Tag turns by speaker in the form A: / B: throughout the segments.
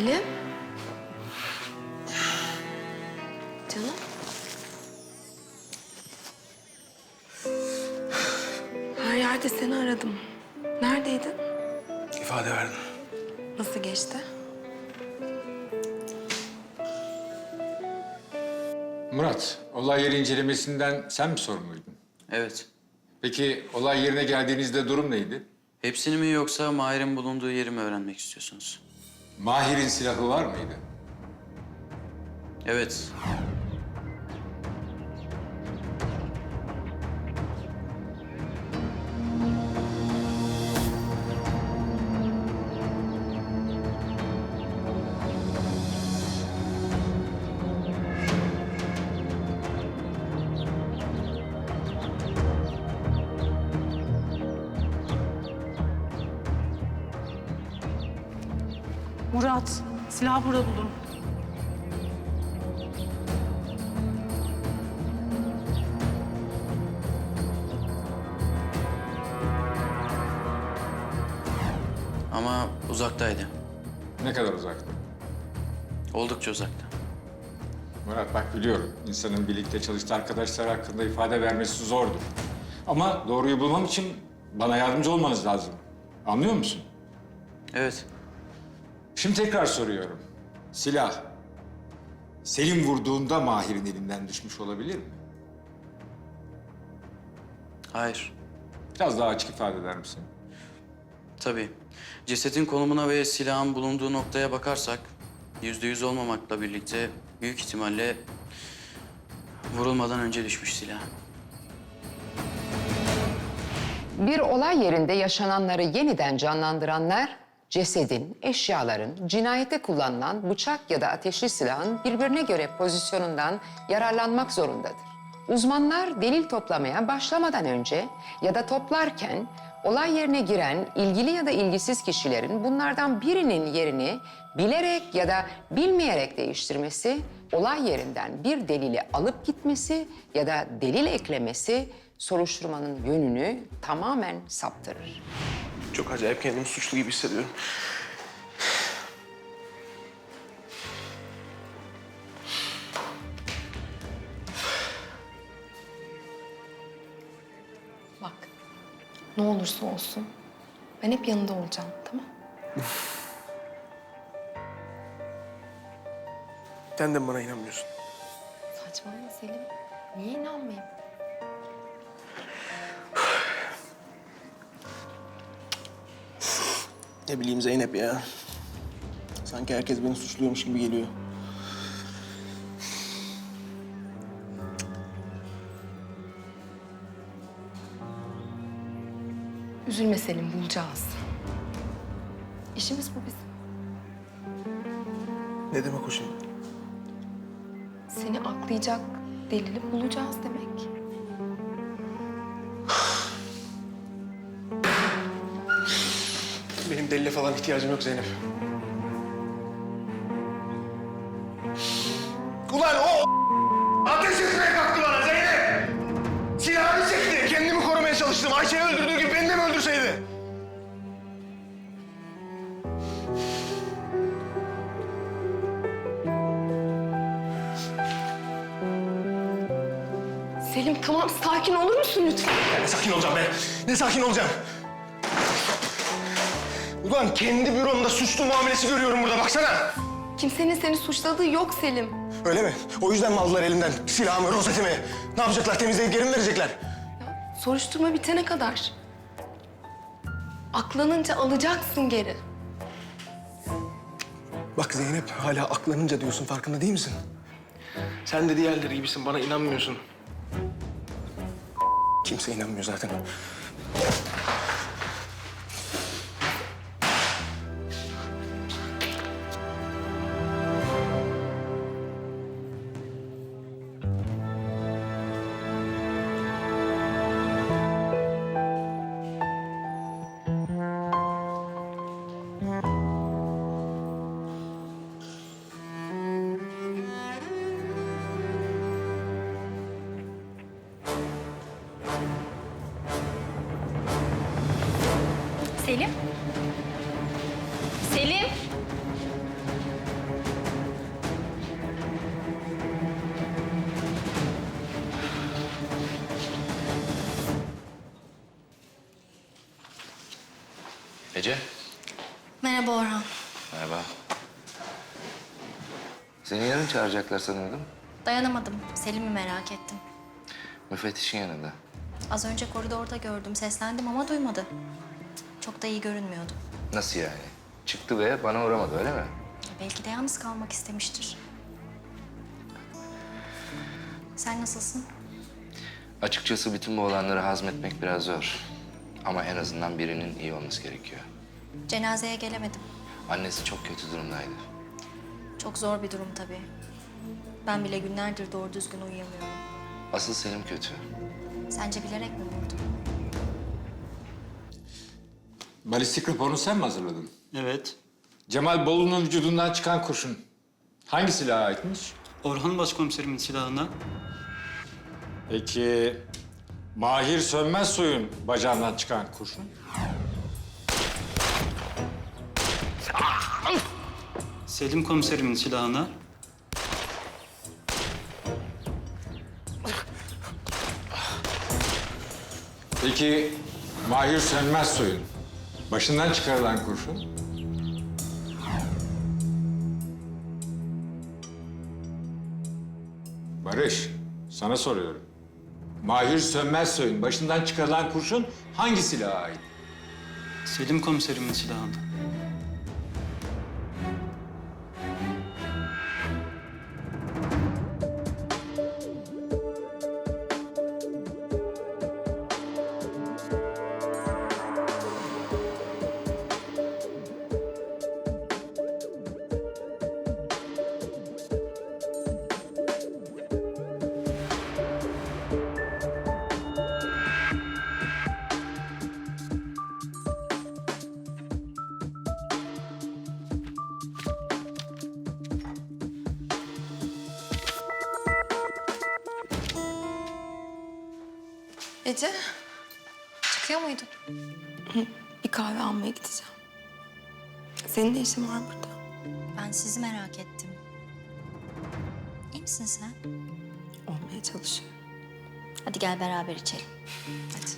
A: Selim. Canım. Her yerde seni aradım. Neredeydin?
B: İfade verdim.
A: Nasıl geçti?
C: Murat, olay yeri incelemesinden sen mi sorumluydun?
D: Evet.
C: Peki olay yerine geldiğinizde durum neydi?
D: Hepsini mi yoksa Mahir'in bulunduğu yeri mi öğrenmek istiyorsunuz?
C: Mahir'in silahı var mıydı?
D: Evet.
E: Murat, silah burada buldum.
D: Ama uzaktaydı.
C: Ne kadar uzakta?
D: Oldukça uzakta.
C: Murat bak biliyorum, insanın birlikte çalıştığı arkadaşlar hakkında ifade vermesi zordur. Ama doğruyu bulmam için bana yardımcı olmanız lazım. Anlıyor musun?
D: Evet.
C: Şimdi tekrar soruyorum. Silah, Selim vurduğunda Mahir'in elinden düşmüş olabilir mi?
D: Hayır.
C: Biraz daha açık ifade eder misin?
D: Tabii. Cesetin konumuna ve silahın bulunduğu noktaya bakarsak... ...yüzde yüz olmamakla birlikte büyük ihtimalle... ...vurulmadan önce düşmüş silah.
F: Bir olay yerinde yaşananları yeniden canlandıranlar, cesedin, eşyaların, cinayette kullanılan bıçak ya da ateşli silahın birbirine göre pozisyonundan yararlanmak zorundadır. Uzmanlar delil toplamaya başlamadan önce ya da toplarken olay yerine giren ilgili ya da ilgisiz kişilerin bunlardan birinin yerini bilerek ya da bilmeyerek değiştirmesi, olay yerinden bir delili alıp gitmesi ya da delil eklemesi soruşturmanın yönünü tamamen saptırır.
B: Çok acayip kendimi suçlu gibi hissediyorum.
A: Bak. Ne olursa olsun. Ben hep yanında olacağım tamam
B: Sen de bana inanmıyorsun?
A: Saçmalama Selim. Niye inanmayayım?
B: Ne bileyim Zeynep ya. Sanki herkes beni suçluyormuş gibi geliyor.
A: Üzülme Selim bulacağız. İşimiz bu bizim.
B: Ne demek o şimdi?
A: Seni aklayacak delili bulacağız demek.
B: Benim delile falan ihtiyacım yok Zeynep. Ulan o ateş etmeye kalktı bana Zeynep! Silahını çekti. Kendimi korumaya çalıştım. Ayşe'yi öldürdüğü gibi beni de mi öldürseydi?
A: Selim tamam sakin olur musun lütfen?
B: Ne sakin olacağım be? Ne sakin olacağım? Ulan kendi büromda suçlu muamelesi görüyorum burada baksana.
A: Kimsenin seni suçladığı yok Selim.
B: Öyle mi? O yüzden mi aldılar elimden silahımı, rozetimi? Ne yapacaklar? Temizleyip geri mi verecekler?
A: Soruşturma bitene kadar. Aklanınca alacaksın geri.
B: Bak Zeynep hala aklanınca diyorsun farkında değil misin? Sen de diğerleri gibisin bana inanmıyorsun. Kimse inanmıyor zaten.
G: Selim? Selim? Ece.
A: Merhaba Orhan.
G: Merhaba. Seni yarın çağıracaklar sanıyordum.
A: Dayanamadım. Selim'i merak ettim.
G: Müfettişin yanında.
A: Az önce koridorda gördüm. Seslendim ama duymadı. Çok da iyi görünmüyordu.
G: Nasıl yani? Çıktı ve bana uğramadı öyle mi?
A: Belki de yalnız kalmak istemiştir. Sen nasılsın?
G: Açıkçası bütün bu olanları hazmetmek biraz zor. Ama en azından birinin iyi olması gerekiyor.
A: Cenazeye gelemedim.
G: Annesi çok kötü durumdaydı.
A: Çok zor bir durum tabii. Ben bile günlerdir doğru düzgün uyuyamıyorum.
G: Asıl Selim kötü.
A: Sence bilerek mi vurdu?
C: Balistik raporunu sen mi hazırladın?
H: Evet.
C: Cemal Bolu'nun vücudundan çıkan kurşun hangi silaha aitmiş?
H: Orhan Başkomiserimin silahına
C: Peki Mahir Sönmezsoy'un bacağından çıkan kurşun?
H: Selim komiserimin silahına
C: Peki Mahir Sönmezsoy'un başından çıkarılan kurşun? Barış, sana soruyorum. Mahir Sönmezsoy'un başından çıkarılan kurşun hangi silaha ait?
H: Selim komiserimin silahına.
A: Ece, çıkıyor muydun?
I: Bir kahve almaya gideceğim. Senin de işin var burada.
A: Ben sizi merak ettim. İyi misin sen?
I: Olmaya çalışıyorum.
A: Hadi gel beraber içelim. Hadi.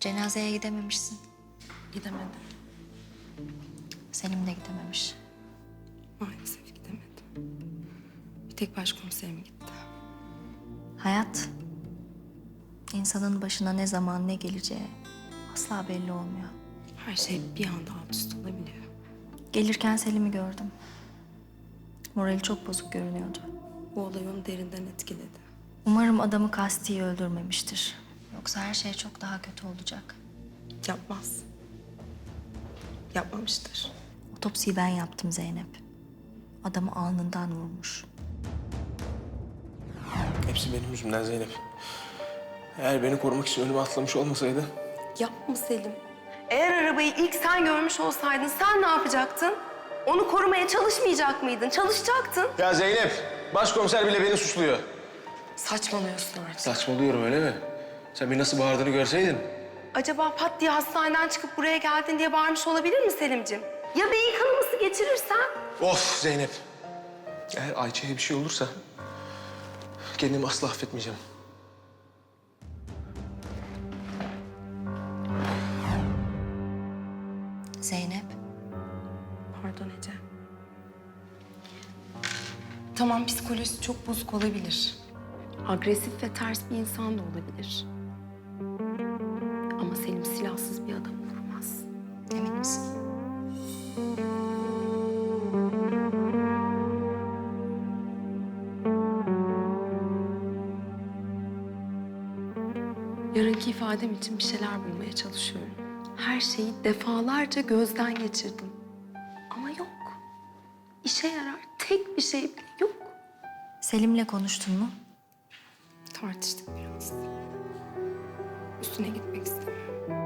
A: Cenazeye gidememişsin.
I: Gidemedim.
A: Selim de gidememiş.
I: Maalesef. Bir tek başkomiserim gitti.
A: Hayat, insanın başına ne zaman ne geleceği asla belli olmuyor.
I: Her şey bir anda alt üst olabiliyor.
A: Gelirken Selim'i gördüm. Morali çok bozuk görünüyordu.
I: Bu olay onu derinden etkiledi.
A: Umarım adamı kasti öldürmemiştir. Yoksa her şey çok daha kötü olacak.
I: Yapmaz. Yapmamıştır.
A: Otopsiyi ben yaptım Zeynep. Adamı alnından vurmuş.
B: Hepsi benim yüzümden Zeynep. Eğer beni korumak için önüme atlamış olmasaydı...
I: Yapma Selim. Eğer arabayı ilk sen görmüş olsaydın sen ne yapacaktın? Onu korumaya çalışmayacak mıydın? Çalışacaktın.
B: Ya Zeynep, başkomiser bile beni suçluyor.
I: Saçmalıyorsun artık.
B: Saçmalıyorum öyle mi? Sen beni nasıl bağırdığını görseydin.
I: Acaba pat diye hastaneden çıkıp buraya geldin diye bağırmış olabilir mi Selim'cim? Ya beyin kanaması geçirirsen?
B: Of Zeynep. Eğer Ayça'ya bir şey olursa kendimi asla affetmeyeceğim.
A: Zeynep,
I: Pardon Ece. Tamam psikolojisi çok bozuk olabilir. Agresif ve ters bir insan da olabilir. Ama Selim silahsız Yarınki ifadem için bir şeyler bulmaya çalışıyorum. Her şeyi defalarca gözden geçirdim. Ama yok. İşe yarar tek bir şey bile yok.
A: Selim'le konuştun mu?
I: Tartıştık biraz. Üstüne gitmek istemiyorum.